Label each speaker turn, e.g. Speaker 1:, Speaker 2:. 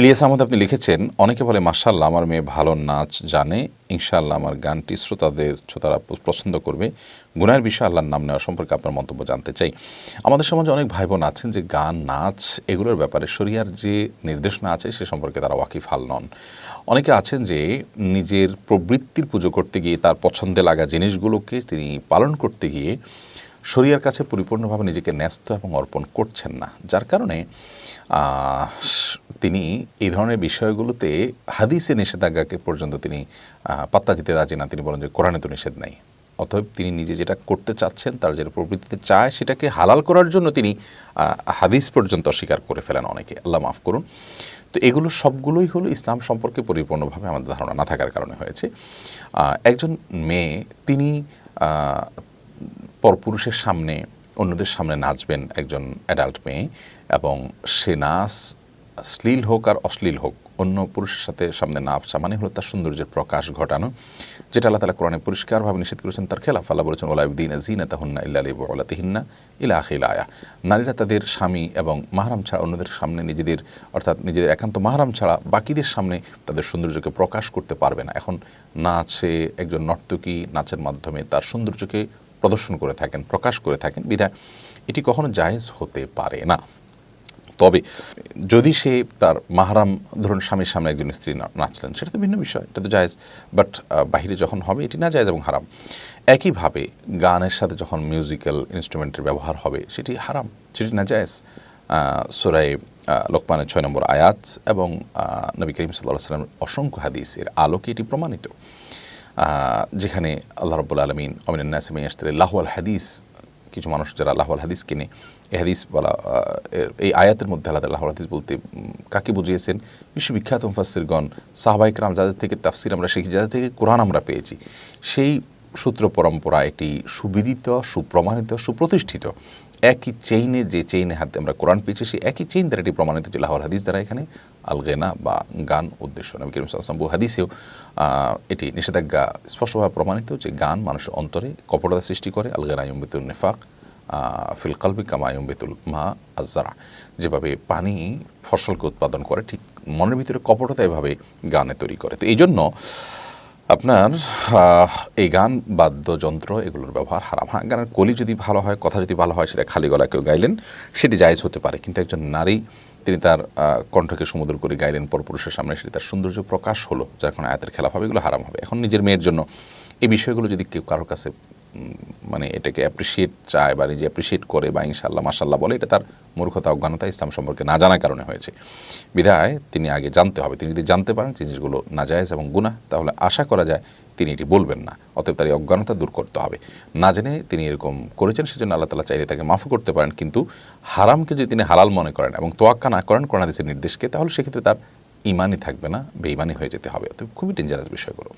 Speaker 1: ইলিয়াস আহমদ, আপনি লিখেছেন, অনেকে বলে মার্শাল্লাহ আমার মেয়ে ভালো নাচ জানে। ইনশাআল্লাহ, আমার গানটি শ্রোতাদের, শ্রোতারা পছন্দ করবে। গুনার বিষয়ে আল্লাহর নাম নেওয়া সম্পর্কে আপনার মন্তব্য জানতে চাই। আমাদের সমাজে অনেক ভাই বোন আছেন যে, গান, নাচ এগুলোর ব্যাপারে শরিয়ার যে নির্দেশনা আছে, সে সম্পর্কে তারা ওয়াকিফাল নন। অনেকে আছেন যে, নিজের প্রবৃত্তির পুজো করতে গিয়ে তার পছন্দে লাগা জিনিসগুলোকে তিনি পালন করতে গিয়ে শরিয়ার কাছে পরিপূর্ণভাবে নিজেকে ন্যস্ত এবং অর্পণ করছেন না। যার কারণে তিনি এই ধরনের বিষয়গুলোতে হাদিসে নিষেধাজ্ঞাকে পর্যন্ত তিনি পাত্তা দিতে রাজি না। তিনি বলেন যে, কোরআনে তো নিষেধ নাই। অতএব তিনি নিজে যেটা করতে চাচ্ছেন, তার যেটা প্রবৃত্তিতে চায়, সেটাকে হালাল করার জন্য তিনি হাদিস পর্যন্ত অস্বীকার করে ফেলেন অনেকে। আল্লাহ মাফ করুন। তো এগুলো সবগুলোই হলো ইসলাম সম্পর্কে পরিপূর্ণভাবে আমাদের ধারণা না থাকার কারণে হয়েছে। একজন মেয়ে, তিনি পরপুরুষের সামনে, অন্যদের সামনে নাচবেন একজন অ্যাডাল্ট মেয়ে এবং সে নাচ শ্লীল হোক আর অশ্লীল হোক, অন্য পুরুষের সাথে সামনে না নাচা মানে হলো তার সৌন্দর্যের প্রকাশ ঘটানো, যেটা আল্লাহ তালা কোরআনে পরিষ্কারভাবে নিষেধ করেছেন, তার খেলাফ আল্লাহ বলেছেন ওলাউদ্দিন জিনা তাহন্না ইল্লা আলী ওলাতিহিন্না ইলা আখিল আয়া। নারীরা তাদের স্বামী এবং মাহারাম ছাড়া অন্যদের সামনে নিজেদের, অর্থাৎ নিজেদের একান্ত মাহারাম ছাড়া বাকিদের সামনে তাদের সৌন্দর্যকে প্রকাশ করতে পারবে না। এখন নাচে একজন নর্তকী নাচের মাধ্যমে তার সৌন্দর্যকে প্রদর্শন করে থাকেন, প্রকাশ করে থাকেন, বিধায় এটি কখনো জায়েজ হতে পারে না। তবে যদি সে তার মাহারাম, ধরুন স্বামীর সামনে একজন স্ত্রী নাচলেন, সেটা তো ভিন্ন বিষয়, এটা তো জায়েজ। বাট বাহিরে যখন হবে, এটি না জায়েজ এবং হারাম। একইভাবে গানের সাথে যখন মিউজিক্যাল ইনস্ট্রুমেন্টের ব্যবহার হবে, সেটি হারাম, সেটি না জায়েজ। সোরাই লোকমানের ছয় নম্বর আয়াত এবং নবী করিম সাল্লাহ সাল্লামের অসংখ্য হাদিস এর আলোকে এটি প্রমাণিত। যেখানে আল্লাহ রব্বুল আলমিন অমিন নাসিমাই আসতে লাহওয়াল হাদিস, কিছু মানুষ যারা লাহওয়াল হাদিস কিনে, এই হাদিস বলা এই আয়াতের মধ্যে আলাদা লাহওয়াল হাদিস বলতে কাকে বুঝিয়েছেন? বিশ্ববিখ্যাত মুফাসিরগণ সাহবাইকরাম যাদের থেকে তাফসির আমরা শিখি যাদের থেকে কোরআন আমরা পেয়েছি, সেই সূত্র পরম্পরা এটি সুবিদিত, সুপ্রমাণিত, সুপ্রতিষ্ঠিত। একই চেইনে যে চেইনে হাতে আমরা কোরআন পেয়েছি সেই একই চেইন দ্বারা এটি প্রমাণিত যে লাহোর হাদিস দ্বারা এখানে আল গেনা বা গান উদ্দেশ্য। নবী করিম সাল্লাম বহু হাদিসেও এটি নিষেধাজ্ঞা স্পষ্টভাবে প্রমাণিত যে গান মানুষের অন্তরে কপটতা সৃষ্টি করে। আল গেনা ইম্বিতুল নেফাক ফিল কালবি কামা ইম্বিতুল মা আজারা যেভাবে পানি ফসলকে উৎপাদন করে, ঠিক মনের ভিতরে কপটতা এভাবে গানে তৈরি করে। তো এই জন্য আপনার এই গান, বাদ্যযন্ত্র এগুলোর ব্যবহার হারাম। হ্যাঁ গানের কলি যদি ভালো হয়, কথা যদি ভালো হয়, সেটা খালি গলা কেউ গাইলেন, সেটি জায়জ হতে পারে। কিন্তু একজন নারী, তিনি তার কণ্ঠকে সমুদ্র করে গাইলেন, পরপুরুষের সামনে সেটি তার সৌন্দর্য প্রকাশ হলো, যার কোনো আয়াতের খেলাফ হবে, এগুলো হারাম হবে। এখন নিজের মেয়ের জন্য এই বিষয়গুলো যদি কেউ কারোর কাছে মানে এটাকে অ্যাপ্রিসিয়েট চায় বা নিজে অ্যাপ্রিসিয়েট করে বা ইনশাল্লাহ মাসাল্লাহ বলে, এটা তার মূর্খতা, অজ্ঞানতা, ইসলাম সম্পর্কে না জানার কারণে হয়েছে। বিধায় তিনি আগে জানতে হবে, তিনি যদি জানতে পারেন জিনিসগুলো নাজায়েজ এবং গুনাহ, তাহলে আশা করা যায় তিনি এটি বলবেন না, অতএব তার এই অজ্ঞানতা দূর করতে হবে। না জেনে তিনি এরকম করেছেন, সেজন্য আল্লাহ তালা চাইলে তাকে মাফ করতে পারেন, কিন্তু হারামকে যদি তিনি হালাল মনে করেন এবং তোয়াক্কা না করেন কোরআন হাদিসের নির্দেশকে, তাহলে সেক্ষেত্রে তার ইমানই থাকবে না বেঈমানি হয়ে যেতে হবে। অতএব খুবই ডেঞ্জারাস বিষয়গুলো।